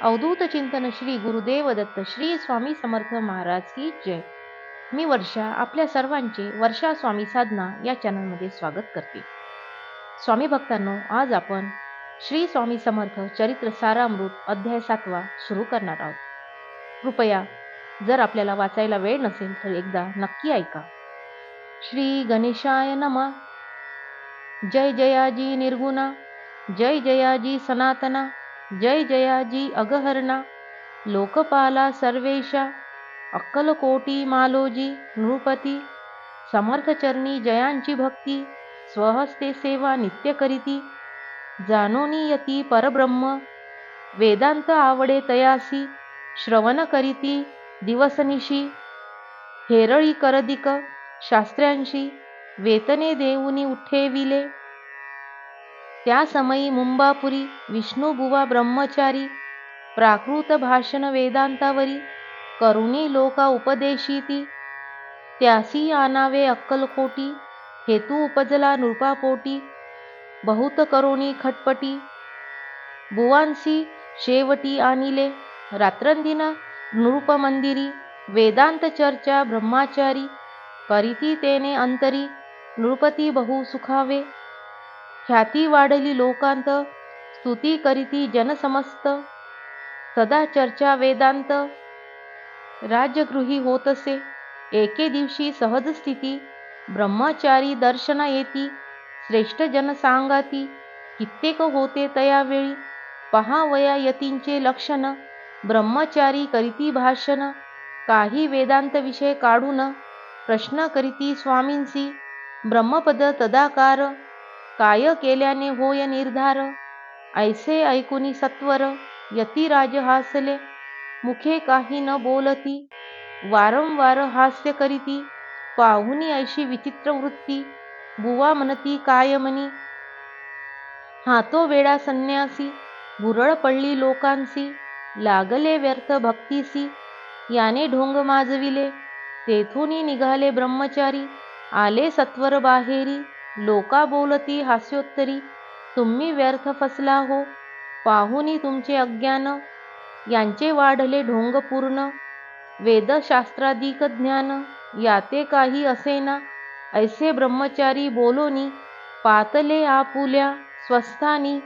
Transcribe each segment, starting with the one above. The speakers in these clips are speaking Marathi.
अवधूत चिंतन श्री गुरुदेव दत्त श्री स्वामी समर्थ महाराज की जय. मी वर्षा आपल्या सर्वांचे वर्षा स्वामी साधना या चॅनलमध्ये स्वागत करते. स्वामी भक्तांनो आज आपण श्री स्वामी समर्थ चरित्र सारामृत अध्याय सातवा सुरू करणार आहोत. कृपया जर आपल्याला वाचायला वेळ नसेल तर एकदा नक्की ऐका. श्री गणेशाय नमा. जय जयाजी निर्गुणा. जय जयाजी सनातना. जय जयाजी अगहरणा लोकपाला सर्वेशा अक्कलकोटी मालोजी नृपती समर्थचरणी जयांची भक्ती स्वहस्ते सेवा नित्य करीती जानोनी यती परब्रह्म वेदांत आवडे तयासी श्रवण करीती दिवसनिशी हेरळी करदिक शास्त्र्यांशी वेतने देऊनी उठेविले त्या समयी मुंबापुरी विष्णुबुवा ब्रह्मचारी प्राकृत भाषण वेदांतावरी करुणी लोका उपदेशिती त्यासी आनावे अक्कलकोटी हेतू उपजला नृपापोटी बहुत करुणी खटपटी. बुवांसी शेवटी आनिले रात्रंदिन नृपमंदिरी वेदांत चर्चा ब्रह्माचारी करीती तेने अंतरी नृपती बहु सुखावे. ख्याती वाढली लोकांत स्तुती करीती जनसमस्त. सदा चर्चा वेदांत राज्यगृही होतसे. एके दिवशी सहज स्थिती ब्रह्मचारी दर्शना येती. श्रेष्ठ जन सांगाती कित्येक होते तयावेळी. पहावया यतींचे लक्षण ब्रह्मचारी करीती भाषण. काही वेदांत विषय काढून प्रश्न करीती स्वामींसी. ब्रह्मपद तदाकार काय केल्याने होय निर्धार? ऐसे ऐकुनी सत्वर यतिराज हासले. मुखे काही न बोलती वारंवार हास्य करीती. पाहुनी ऐशी विचित्र वृत्ती बुवा म्हणती काय म्हणी? वेळा संन्यासी भुरळ पडली लोकांसी लागले व्यर्थ भक्तीसी याने ढोंग माजविले तेथूनी निघाले ब्रह्मचारी आले सत्वर बाहेरी. लोका बोलती हास्योत्तरी तुम्ही व्यर्थ फसला हो पाहुनी तुमचे अज्ञान यांचे वाढले ढोंग पूर्ण वेदशास्त्राधिक ज्ञान याते काही असेना ऐसे ब्रह्मचारी बोलोनी पातले आपुल्या स्वस्थानी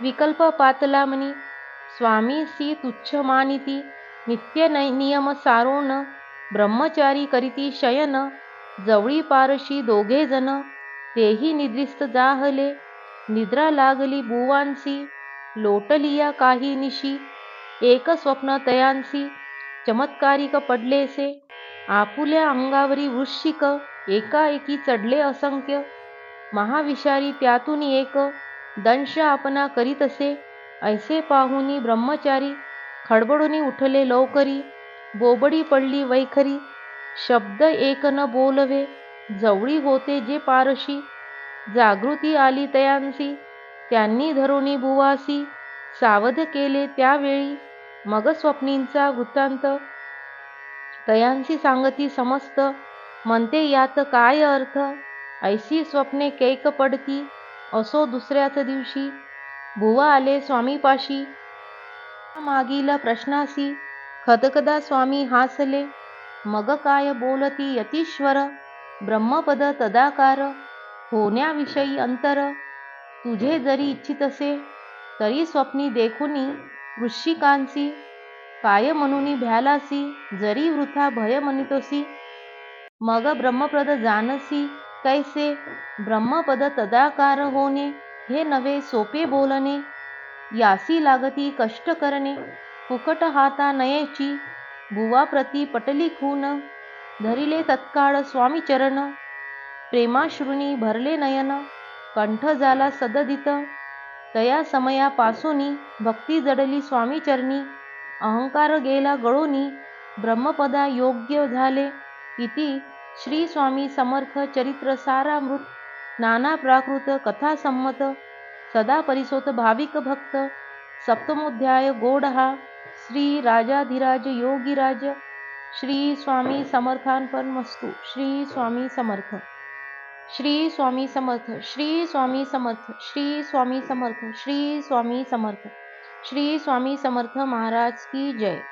विकल्प पातला म्हणी स्वामी सी तुच्छ मानिती नित्य नियम सारोण ब्रह्मचारी करीती शयन जवळी पारशी दोघे जण. तेही निद्रिस्त जाहले. निद्रा लागली बुवांसी लोटलिया काही निशी. एक स्वप्न तयांसी चमत्कारिक पडलेसे. आपुल्या अंगावरी वृश्चिक एकाएकी चढले असंख्य. महाविषारी त्यातून एक दंश आपणा करीत असे ऐसे पाहुनी ब्रह्मचारी खडबडूनी उठले लवकरी. बोबडी पडली वैखरी. शब्द एक न बोलवे जवळी होते जे पारशी. जागृती आली तयांसी त्यांनी धरुणी बुवासी. सावध केले त्यावेळी मग स्वप्नींचा वृत्तांत. तयांसी सांगती समस्त म्हणते यात काय अर्थ? ऐसी स्वप्ने कैक पडती असो दुसऱ्याच दिवशी. बुवा आले स्वामीपाशी. मागील प्रश्नासी खदकदा स्वामी हासले. मग काय बोलती यतीश्वर? ब्रह्मपद तदाकार होण्याविषयी अंतर. तुझे जरी इच्छित असे तरी स्वप्नी देखुनी वृश्चिकांसी. काय म्हणून भ्यालासी जरी वृथा भय म्हणितोसी. मग ब्रह्मपद जानसी कैसे? ब्रह्मपद तदाकार होणे हे नवे सोपे बोलणे. यासी लागती कष्ट करणे फुकट हाता नयेची बुवा प्रती पटली खून धरिले तत्काळ स्वामी चरण. प्रेमाश्रुनी भरले नयन कंठ झाला सददित. तया समयापासूनी भक्ती जडली स्वामी चरणी अहंकार गेला गळोनी ब्रह्मपदा योग्य झाले इति श्री स्वामी समर्थ चरित्र सारामृत नाना प्राकृत कथा संमत सदा परिसोत भाविक भक्त सप्तमोध्याय गोड हा श्री राजाधिराज योगीराज, श्री स्वामी समर्थान पर मस्तु श्री स्वामी समर्थ, श्री स्वामी समर्थ, श्री स्वामी समर्थ, श्री स्वामी समर्थ, श्री स्वामी समर्थ, श्री स्वामी समर्थ महाराज की जय।